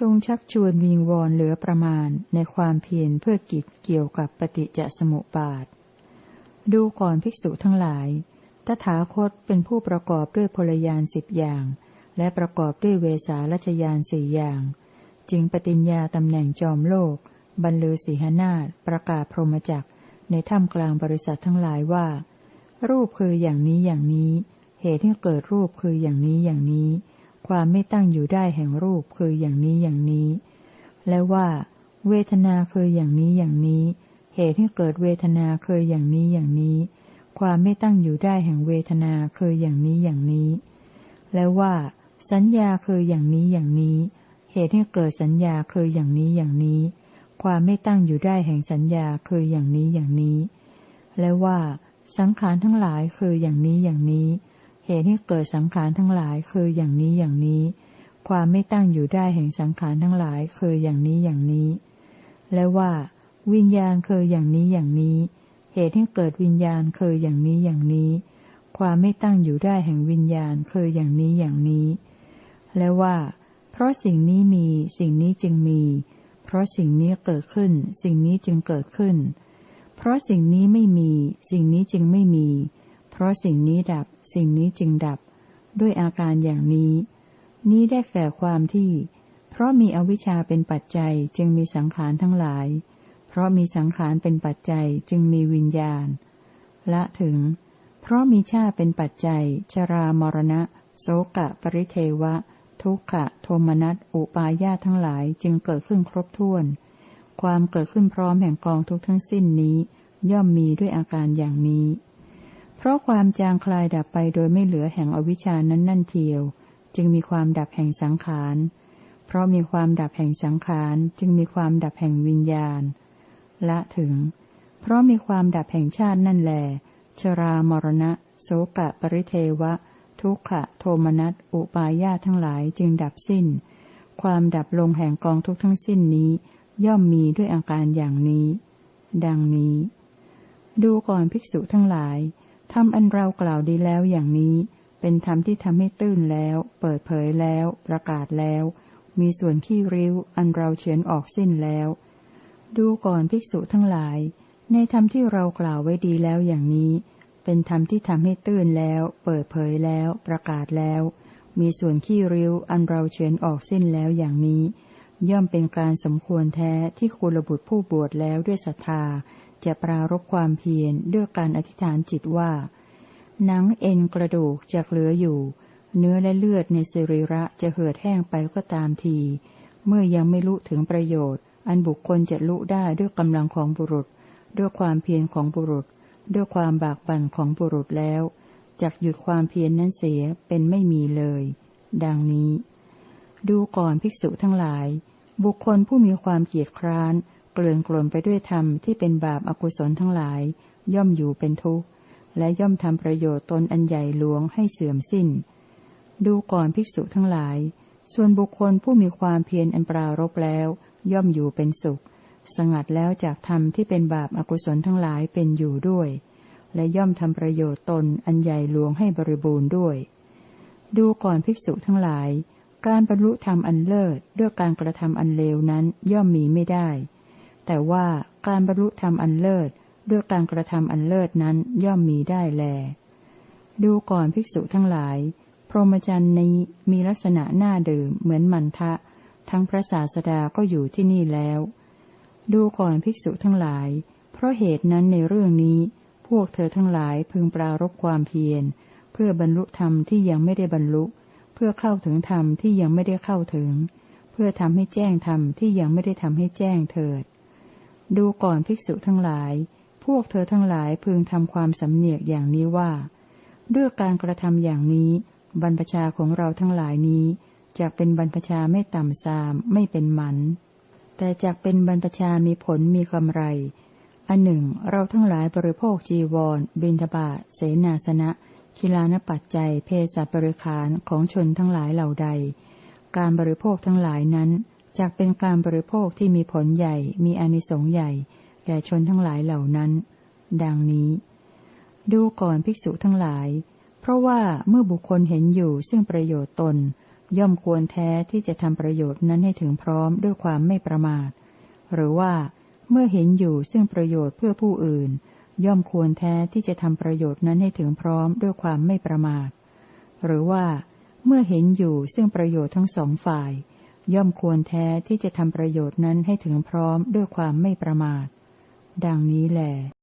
จงชักชวนวิงวอนเหลือประมาณในความเพียรเพื่อกิจเกี่ยวกับปฏิจจสมุปบาท ดูก่อนภิกษุทั้งหลาย ตถาคตเป็นผู้ประกอบด้วยพลยานสิบอย่าง และประกอบด้วยเวสาลัชยานสี่อย่าง จึงปฏิญญาตำแหน่งจอมโลก บรรลือสีหนาฏประกาศพรหมจักในถ้ำกลางบริษัททั้งหลายว่า รูปคืออย่างนี้อย่างนี้ เหตุที่เกิดรูปคืออย่างนี้อย่างนี้ ความไม่ตั้งอยู่ได้แห่งรูปคืออย่างนี้อย่างนี้ และว่า เวทนาคืออย่างนี้อย่างนี้ เหตุให้เกิดเวทนาคืออย่างนี้อย่างนี้ ความไม่ตั้งอยู่ได้แห่งเวทนาคืออย่างนี้อย่างนี้ และว่า สัญญาคืออย่างนี้อย่างนี้ เหตุให้เกิดสัญญาคืออย่างนี้อย่างนี้ ความไม่ตั้งอยู่ได้แห่งสัญญาคืออย่างนี้อย่างนี้ และว่า สังขารทั้งหลายคืออย่างนี้อย่างนี้ เหตุให้เกิดสังขารทั้งหลายคืออย่างนี้อย่างนี้ ความไม่ตั้งอยู่ได้แห่งสังขารทั้งหลายคืออย่างนี้อย่างนี้ และว่า วิญญาณคืออย่างนี้อย่างนี้ เหตุให้เกิดวิญญาณคืออย่างนี้อย่างนี้ ความไม่ตั้งอยู่ได้แห่งวิญญาณคืออย่างนี้อย่างนี้ และว่า เพราะสิ่งนี้มีสิ่งนี้จึงมี เพราะสิ่งนี้เกิดขึ้น สิ่งนี้จึงเกิดขึ้น เพราะสิ่งนี้ไม่มี สิ่งนี้จึงไม่มี เพราะสิ่งนี้ดับ สิ่งนี้จึงดับ ด้วยอาการอย่างนี้ นี้ได้แก่ความที่ เพราะมีอวิชชาเป็นปัจจัยจึงมีสังขารทั้งหลาย เพราะมีสังขารเป็นปัจจัยจึงมีวิญญาณ ละถึง เพราะมีชาเป็นปัจจัย ชรามรณะ โสกะปริเทวะ ทุกขะ โทมนัส อุปายาทั้งหลายจึงเกิดขึ้นครบถ้วน ความเกิดขึ้นพร้อมแห่งกองทุกทั้งสิ้นนี้ ย่อมมีด้วยอาการอย่างนี้ เพราะความจางคลายดับไปโดยไม่เหลือแห่งอวิชานั้นนั่นเทียว จึงมีความดับแห่งสังขาร เพราะมีความดับแห่งสังขาร จึงมีความดับแห่งวิญญาณ ละถึง เพราะมีความดับแห่งชาตินั่นแหลชรามรณะ โสกะปริเทวะ ทุกขะโทมนัสอุปายาทั้งหลายจึงดับสิ้น ความดับลงแห่งกองทุกทั้งสิ้นนี้ ย่อมมีด้วยอาการอย่างนี้ ดังนี้ ดูก่อนภิกษุทั้งหลาย ธรรมอันเรากล่าวดีแล้วอย่างนี้ เป็นธรรมที่ทำให้ตื้นแล้ว เปิดเผยแล้ว ประกาศแล้ว มีส่วนขี้ริ้ว อันเราเฉียนออกสิ้นแล้ว ดูก่อนภิกษุทั้งหลาย ในธรรมที่เรากล่าวไว้ดีแล้วอย่างนี้ เป็นธรรมที่ทำให้ตื้นแล้ว เปิดเผยแล้ว ประกาศแล้ว มีส่วนขี้ริ้ว อันเราเฉียนออกสิ้นแล้วอย่างนี้ ย่อมเป็นการสมควรแท้ที่คุลบุตรผู้บวชแล้วด้วยศรัทธา จะปรารบความเพียรด้วยการอธิษฐานจิตว่า หนังเอ็นกระดูกจะเหลืออยู่ เนื้อและเลือดในสิริระจะเหือดแห้งไปก็ตามที เมื่อยังไม่รู้ถึงประโยชน์ อันบุคคลจะรู้ได้ด้วยกำลังของบุรุษ ด้วยความเพียรของบุรุษ ด้วยความบากบั่นของบุรุษแล้วจักหยุดความเพียรนนั้นเสียเป็นไม่มีเลย ดังนี้ ดูก่อนภิกษุทั้งหลาย บุคคลผู้มีความเกียจคร้าน กลื่อนกลนไปด้วยธรรมที่เป็นบาปอากุศลทั้งหลาย ย่อมอยู่เป็นทุกข์ และย่อมทำประโยชน์ตนอันใหญ่หลวงให้เสื่อมสิ้น ดูก่อนภิกษุทั้งหลาย ส่วนบุคคลผู้มีความเพียรอันปรารบแล้ว ย่อมอยู่เป็นสุข สงัดแล้วจากธรรมที่เป็นบาปอากุศลทั้งหลายเป็นอยู่ด้วย และย่อมทำประโยชน์ตนอันใหญ่หลวงให้บริบูรณ์ด้วย ดูก่อนภิกษุทั้งหลายการบรรลุธรรมอันเลิศด้วยการกระทำอันเลวนั้นย่อมมีไม่ได้ แต่ว่าการบรรลุธรรมอันเลิศด้วยการกระทำอันเลิศนั้นย่อมมีได้แล ดูก่อนภิกษุทั้งหลาย พรหมจรรย์นี้มีลักษณะหน้าดื่มเหมือนมันทะ ทั้งพระศาสดาก็อยู่ที่นี่แล้ว ดูก่อนภิกษุทั้งหลาย เพราะเหตุนั้นในเรื่องนี้ พวกเธอทั้งหลายพึงปรารบความเพียร เพื่อบรรลุธรรมที่ยังไม่ได้บรรลุ เพื่อเข้าถึงธรรมที่ยังไม่ได้เข้าถึง เพื่อทำให้แจ้งธรรมที่ยังไม่ได้ทำให้แจ้งเถิด ดูก่อนภิกษุทั้งหลาย พวกเธอทั้งหลายพึงทำความสำเนียกอย่างนี้ว่า ด้วยการกระทำอย่างนี้ บรรพชาของเราทั้งหลายนี้จะเป็นบรรพชาไม่ต่ำซามไม่เป็นหมัน แต่จะเป็นบรรพชามีผลมีกำไร อันหนึ่ง เราทั้งหลายบริโภคจีวร บินทบาทเสนาสนะคิลานปัจจัยเพศบริขารของชนทั้งหลายเหล่าใด การบริโภคทั้งหลายนั้น จักเป็นการบริโภคที่มีผลใหญ่ มีอนิสงส์ใหญ่ แก่ชนทั้งหลายเหล่านั้น ดังนี้ ดูก่อนภิกษุทั้งหลาย เพราะว่าเมื่อบุคคลเห็นอยู่ซึ่งประโยชน์ตน ย่อมควรแท้ที่จะทำประโยชน์นั้นให้ถึงพร้อมด้วยความไม่ประมาท หรือว่าเมื่อเห็นอยู่ซึ่งประโยชน์เพื่อผู้อื่น ย่อมควรแท้ที่จะทำประโยชน์นั้นให้ถึงพร้อมด้วยความไม่ประมาท หรือว่า เมื่อเห็นอยู่ซึ่งประโยชน์ทั้งสองฝ่าย ย่อมควรแท้ที่จะทำประโยชน์นั้นให้ถึงพร้อมด้วยความไม่ประมาท ดังนี้แหละ